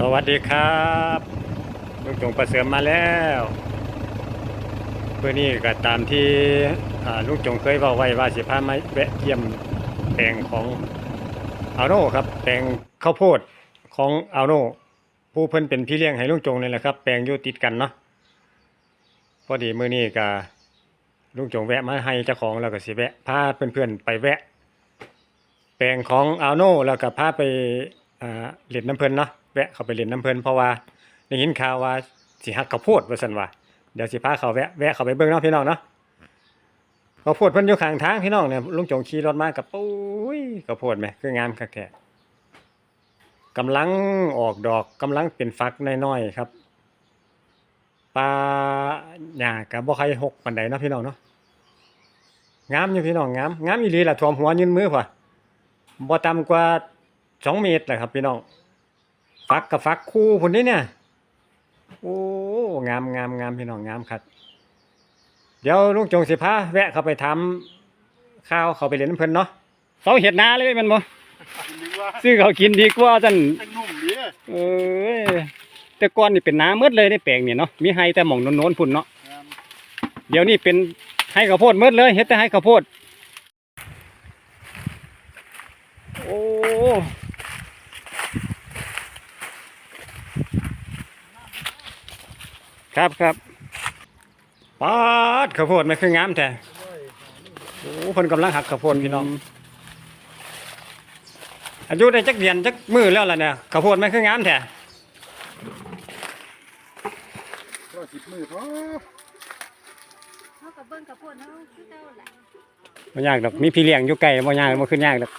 สวัสดีครับลุงจงประเสริมมาแล้วเพื่อนี้ก็ตามที่ลุงจงเคยเว่าไว้ว่าสิพามาแวะเยี่ยมแปลงของอาโน่ครับแปลงข้าวโพดของอาโน่ผู้เพิ่นเป็นพี่เลี้ยงให้ลุงจงนี่แหละครับ แปลงอยู่ติดกันเนาะพอดีมื้อนี้ก็ลุงจงแวะมาให้เจ้าของแล้วก็สิแวะพาเพื่อนๆไปแวะ แปลงของอาโน่แล้วก็พาไปอ่าเล่นน้ำเพลินเนาะ แวะเข้าไปเล่นน้ำเพลินเพราะว่าได้ยินข่าวว่าสิหักข้าวโพดว่าซั่นว่าเดี๋ยวสิพาเขาแวะแวะเขาไปเบิ่งเนาะพี่น้องเนาะข้าวโพดเพิ่นอยู่ข้างทางพี่น้องเนี่ยลุงจงขี่รถมากับปุ้ยข้าวโพดแหมคืองามคักแท้กำลังออกดอกกำลังเป็นฟักน้อยๆครับปลาหญ้าก็บ่ค่อยหกปานใดเนาะพี่น้องเนาะงามอยู่พี่น้องงามงามอีหลีล่ะท่วมหัวยืนมือพุ่นบ่ต่ำกว่าสองเมตรแหละครับพี่น้อง ฟักกับฟักคู่พุ่นนี่เนี่ย โอ้ งามงามงามพี่น้องงามครับ เดี๋ยวลุงจงสิพาแวะเข้าไปทำข้าวเขาไปเล่นน้ำเพิ่นเนาะเสาเห็ดนาเลยแมันบ่นึกว่าซื้อเขากินดีกว่าจันเป็นนุ่มดีเอ้ยแต่ก่อนนี่เป็นนาหมดเลยในแปลงนี่เนาะ มีไฮแต่หม่องโน้นๆพุ่นเนาะ เดี๋ยวนี้เป็นให้ข้าวโพดหมดเลยเฮ็ดแต่ให้ข้าวโพด โอ้ ครับครับปาดข้าวโพดมันคืองามแท้โอ้เพิ่นกำลังหักข้าวโพดพี่น้อง อายุได้จักเดือนจักมือแล้วล่ะเนี่ยข้าวโพดมันคืองามแท้ก็สิบมือพอเขากับเบิ้งกับพวกเขาคือเจ้าแหละบ่ยากดอกมีพี่เลี้ยงอยู่ไกลบ่ยากบ่ขึ้นยากดอก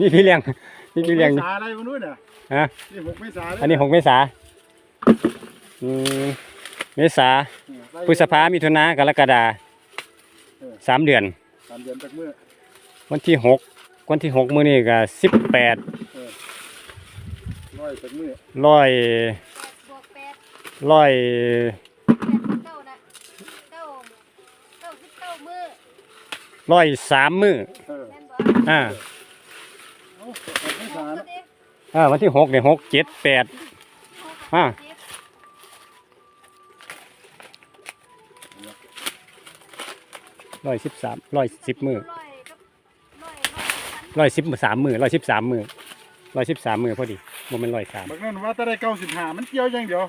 มีพี่เลี้ยงมีพี่เลี้ยงหกมษาอะไรมาด้วยเนี่ยฮะนี่หกเมษาเลยอันนี้หกเมษา อืมเมษาพฤษภามิถุนากรกฎาสามเดือนสามเดือนจากมือวันที่หกวันที่หกมื้อนี้ก็สิบแปดร้อยจากมือร้อยบวกแปดร้อยแปดสิบเก้านะเก้าเก้าสิบเก้ามือร้อยสามมื้อเออแม่นบ่อ่าเอ้าหกเมษาก็เนาะดิอ่าวันที่หกเนี่ยหกเจ็ดแปดอ่า ร้อยสิบสามร้อยสิบมื้อร้อยกับร้อยร้อยพันร้อยสิบสามมื้อร้อยสิบสามมื้อร้อยสิบสามมื้อพอดีบ่แม่นร้อยสามบางนั่นว่าถ้าได้เก้าสิบห้ามันเกี่ยวอย่างเดียว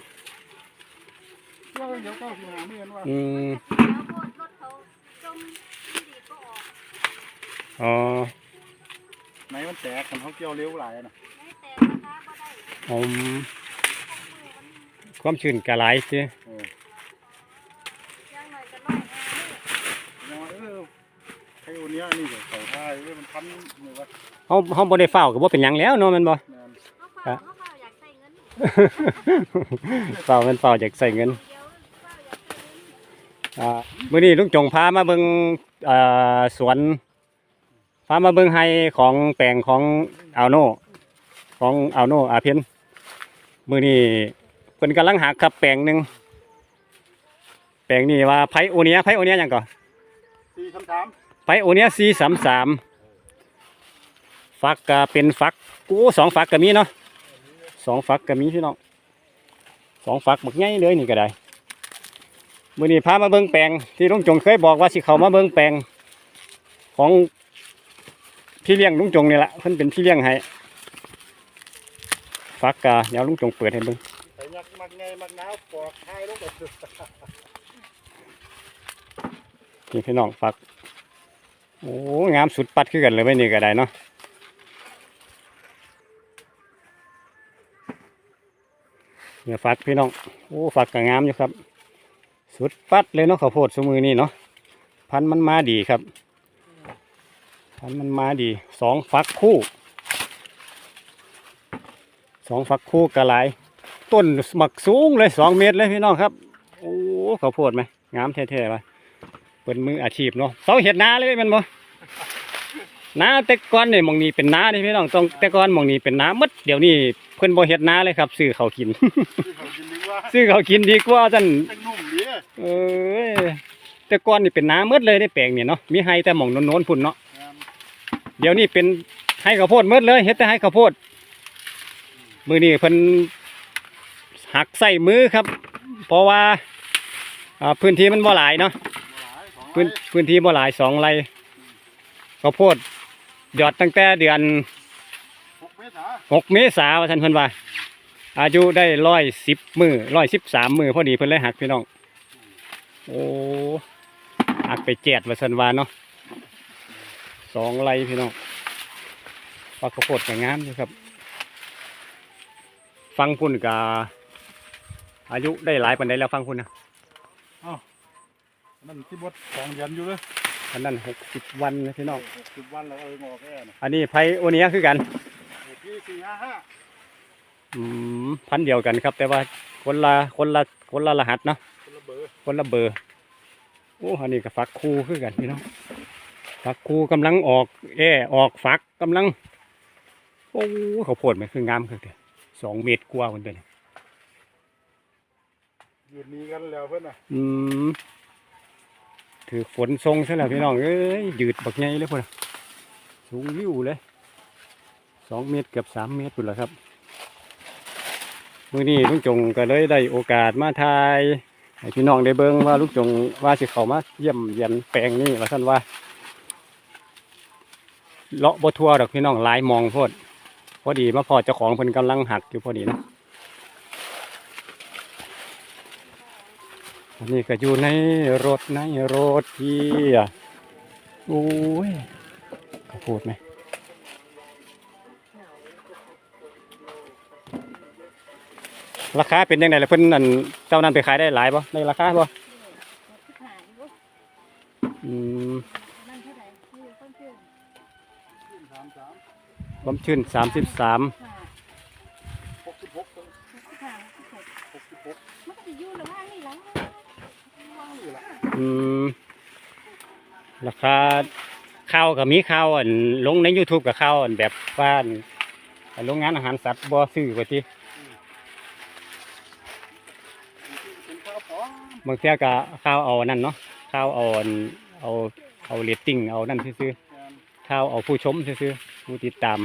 เกี่ยวอย่างเดียวเก้าสิบห้ามือนั่นว่าอืมแล้วพวกรถเขาจมที่ดีก็ออกอ๋อไหนมันแตกกันเขาเกี่ยวเร็วหลายนะไม่แต่ราคาก็ได้ผมความชื้นกะหลายสิ เออ อย่างหน่อยก็ร้อยห้ามือยังว่าเออ ไอ้โอเนี้ยนี่เดี๋ยวเขาท่ายเว้ยมันพันมือว่าเฮาเฮาบ่ได้เฝ้าก็บ่เป็นหยังแล้วเนาะแม่นบ่ แม่นเขาเฝ้าเขาเฝ้าอยากใส่เงินเฝ้าแม่นเฝ้าอยากใส่เงินเดียวเฝ้าอยากใส่เงิน อ่ามื้อนี้ลุงจงพามาเบิ่งอ่าสวนพามาเบิ่งไฮของแปลงของอาวโนของอาวโนอาเพ็ญมื้อนี้เพิ่นกำลังหักครับแปลงหนึงแปลงนี้ว่าไผโอเนียไผโอเนียหยังก่อสี่คำถาม ไผโอเนี้ย433ฟักก็เป็นฟักโอ้สองฟักก็มีเนาะสองฟักก็มีพี่น้องสองฟักบักใหญ่เลยนี่ก็ได้มื่อนี้พามาเบิ่งแปลงที่ลุงจงเคยบอกว่าสิเขามาเบิ่งแปลงของพี่เลี้ยงลุงจงนี่แหละเพิ่นเป็นพี่เลี้ยงให้ฟักกะเดี๋ยวลุงจงเปิดให้เบิ้งนี่พี่น้องฟัก โอ้งามสุดปัดคือกันเลยไว้นี่ก็ได้เนาะเนี่ยฟักพี่น้อง โอ้ฟักก็งามอยู่ครับ สุดปัดเลยเนาะข้าวโพดสมือนี่เนาะ พันธุ์มันมาดีครับ พันธุ์มันมาดี สองฟักคู่ สองฟักคู่กระไรต้นหมักสูงเลยสองเมตรเลยพี่น้องครับ โอ้ข้าวโพดไหมงามแท้ๆเลยเป็นมืออาชีพเนาะเสาเห็ดนาเลยมันบ่ นาแต่ก่อนเนี่ยมองนี้เป็นนานี่พี่น้องต้องแต่ก่อนมองนี้เป็นนาหมดเดี๋ยวนี้เพิ่อนบ่เห็ดนาเลยครับซื้อเขาวกินที่เขากิน ซื้อเขาวกินดีกว่าจันเป็นนุ่มดีเอ้ยแต่ก่อนนี่เป็นน้ำมืดเลยในแปลงเนี่ยเนาะมีไฮแต่หมองโน้นๆพุ่นเนาะเดี๋ยวนี้เป็นไฮข้าวโพดมืดเลยเฮ็ดแต่ไฮข้าวโพดมือนี้เพิ่นหักใส่มือครับ เพราะว่าพื้นที่มันบ่หลายเนาะพื้นพื้นที่บ่หลายสองไร่ข้าวโพด ยอดตั้งแต่เดือนหกเมตรหาหกเมษาว่าท่านเพิ่นว่า อายุได้ร้อยสิบมือร้อยสิบสามมือพอดีเพิ่นเลยหักพี่น้อง โอ้หักไปเจ็ดว่าสันวาเนาะสองไร่พี่น้องปลาข้าวโพดก็งามอยู่ครับ ฟังพุ่นกาอายุได้หลายปันใดแล้วฟังพุ่นนะอ๋อนั่นที่บดสองเดือนอยู่เลย อันนั้นหกสิบวันนะพี่น้องสิบวันแล้วเอางอกแค่น่ะอันนี้ไพโอเนียคือกันที่สี่ห้าห้าอืมพันธุ์เดียวกันครับ แต่ว่าคนละคนละคนละรหัสเนาะคนละเบอร์คนละเบอร์โอ้อันนี้ก็ฟักคูคือกันพี่น้องฟักคูกำลังออก แอออกฟักกำลังโอ้เขาวโพดมันคืองามคือเดียสองเมตรกว่าคนเป็นยืนนี้กันแล้วเพื่อนน่ะอืม ถือฝนทรงซะแล้วพี่น้องเอ้ยยืดบักใหญ่เลยพุ่นน่ะสูงวิวเลยสองเมตรเกือบสามเมตรพุ่นละครับมื้อนี้ลุงจงก็เลยได้โอกาสมาทายให้พี่น้องได้เบิ่งว่าลูกจงว่าสิเขามาเยี่ยมเยียนแปลงนี้ว่าท่านว่าเลาะบ่ทัวดอกพี่น้องหลายมองโพดพอดีมาพอเจ้าของเพิ่นกำลังหักอยู่พอดีนะ อันนี้ก็อยู่ในรถในรถพี่อะโอ้ยเขาพูดไหมราคาเป็นยังไงล่ะเพิ่นนั่นเจ้านั้นไปขายได้หลายบ่ในราคาบ่ที่ขายอยู่อืมนั่นเท่าไหร่คือต้นเชื่อมขึ้นสามสามความชื้นสามสิบสามค่ะหกสิบหกที่ขายที่ขายหกสิบหกมันก็จะอยู่ระหว่างนี่หลังว่าง อืมราคาข้าวกับมีข้าวอันลงใน YouTube กับข้าวอันแบบว่านอันโรงงานอาหารสัตว์บ่อซื้อกว่าที่เป็นข้าวปอมบางเที่ยก็ข้าวเอาอันนั่นเนาะข้าวเอาอันเอาเอาเรตติ้งเอานั่นซื้อข้าวเอาผู้ชมซื้อผู้ติดตาม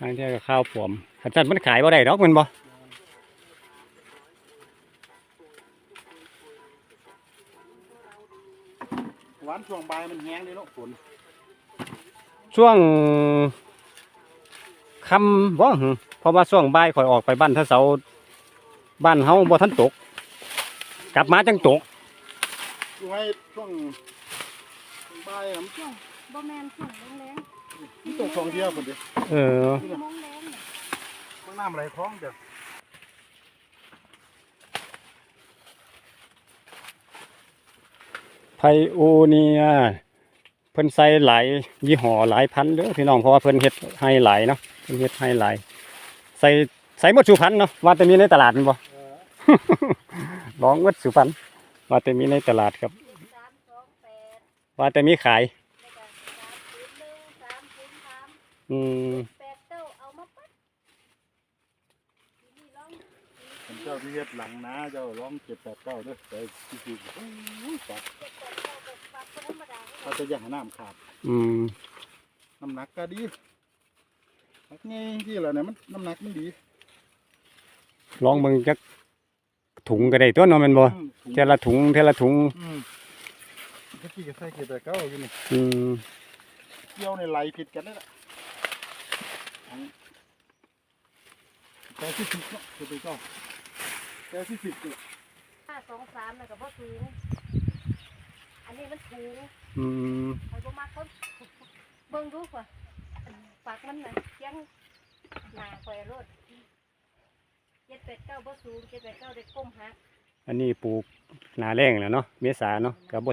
บางเที่ยก็ข้าวผวมขันสันมันขายบ่ได้ดอกมันบ่ หวานช่วงบ่ายมันแห้งเลยเนาะฝนช่วงคำบ่หึเพราะว่าช่วงบ่ายข่อยออกไปบ้านทะเสาบ้านเฮาบ่ทันตก กลับมาจังตกดูให้ช่วงช่วงบ่ายอะมันช่วงบ่แมนช่วงแรงมันตกสองเที่ยวคนเดียวเออๆสี่โมงแรงเนี่ย มันน้ำไหลคลองเดียว ไพโอเนียเพิ่นใส่หลายยี่ห้อหลายพันเด้อพี่น้องเพราะว่าเพิ่นเฮ็ดให้หลายเนาะเพิ่นเฮ็ดให้หลายใส่ใส่หมดสุพรรณเนาะว่าแต่มีในตลาดแม่นบ่เออลองหมดสุพรรณว่าแต่มีในตลาดครับสามสองแปดว่าแต่มีขายแล้วก็สามศูนย์หนึ่งสามศูนย์สามอืม แปดเก้าเอามาปัดทีนี่ลอง ผม เจ้าที่เฮ็ดหลังนะเจ้าร้องเจ็ดแปดเก้าเด้อแต่ที่จริงโอ้ยปัดเจ็ดแปดเก้าก็ปัดก็ธรรมดาเขาจะอย่างน้ำขาดอืมน้ำหนักก็ดีนักไงที่เหล่านี้มันน้ำหนักมันดีลองเบิ่งจักถุงก็ได้ตัวเนาะแม่นบ่อืมเทละถุงเทละถุง อืมเมื่อกี้ก็ใส่เจ็ดแปดเก้าอยู่นี่อืมเกี่ยวในไหลผิดกันนี่แหละแต่ที่สิบเนาะเจ็ดแปดเก้า แต่ที่สิบเนี่ยห้าสองสามแล้วก็บ่สูง อันนี้มันสูงอืมไอ้บ่มักเขาเบิ่งดูกว่าปากมันน่ะเสียังหนาข่อยรถเจ็ดแปดเก้าบ่สูงเจ็ดแปดเก้าได้ก้มหักอันนี้ปลูกหนาแรงแล้วเนาะเมษาเนาะก็บ่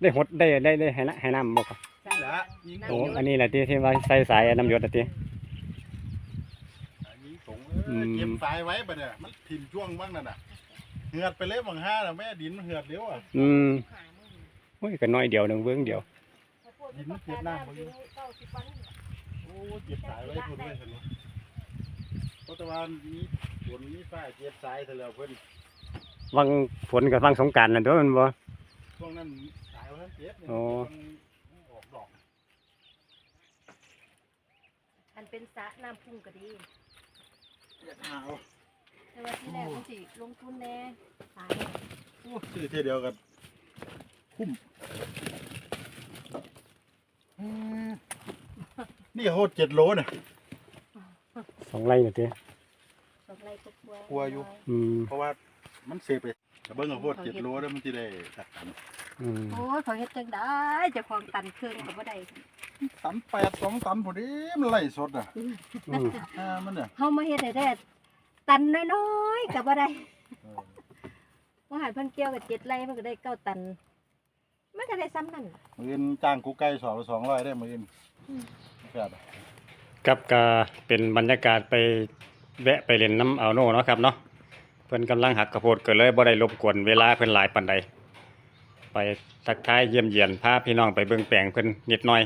ได้หดได้ได้ได้ให้น้ำให้น้ำบ่ครับใส่ละยิงโอ้อันนี้แหละที่ที่ว่าใส่สายน้ำหยดอะติยิงสง อืม เก็บสายไว้ปะเนี่ยมันถิ่มช่วงบ้างนั่นน่ะเหือดไปเลยบางห้าน่ะแม่ดินมันเหือดเร็วอะ อืมหามือโอ้ยก็น้อยเดียวหนึงเบิ่งเดียวถ้าพวกที่ต้องการน้ำถึงเก้าสิบวันโอ้เก็บสายไว้พุ่นไว้เถอะเนาะเพราะแต่ว่ามีฝนมีฟ้าเก็บสายเถอะแล้วเพิ่นวังฝนกับวังสงกรารนั่นตัวมันบ่ ช่วงนั้นสายวันนั้นเจ็บเนี่ยโอ้ มันออกดอกอันเป็นสระน้ำพุ่งก็ดี อยากหาวแต่ว่าที่แรกมันสิลงทุนแน่ตายโอ้ซื้อเท่ยเดียวกันคุ้มอืมนี่โหดเจ็ดโลเนี่ยสองไร่น่ะติสองไร่ก็กลัวกลัวอยู่ อืมเพราะว่ามันเสียไปแต่เบิ้งเอาโหดเจ็ดโลแล้วมันจะได้ตักกันอืมโอ้ยเขาเฮ็ดจังได้เจะความตันเครื่องก็บ่ได้ ตันแปดสองตันพอดีมันไล่สดอะอืมอ่ามันเนี่ยเฮามาเฮ็ดให้ได้ตันน้อยๆก็บ่ได้เออว่าหันเพิ่นเกี่ยวกับเจ็ดไร่มันก็ได้เก้าตันมันก็ได้ซ้ำนั่นมืออนจ้างกูไก่สองสองร้อยได้มืออนอืมแค่บกับก็เป็นบรรยากาศไปแวะไปเล่นน้ำเอาโน่เนาะครับเนาะเพิ่นกำลังหักกระโพดก็เลยบ่ได้รบกวนเวลาเพิ่นหลายปานใดไปทักทายเยี่ยมเยียนพาพี่น้องไปเบิ่งแปลงเพิ่นนิดหน่อย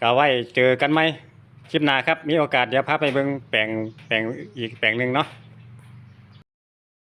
ก็ไว้เจอกันไหมคลิปหน้าครับ มีโอกาสเดี๋ยวพาไปเบิ่งแปลงแปลงอีกแปลงหนึ่งเนาะ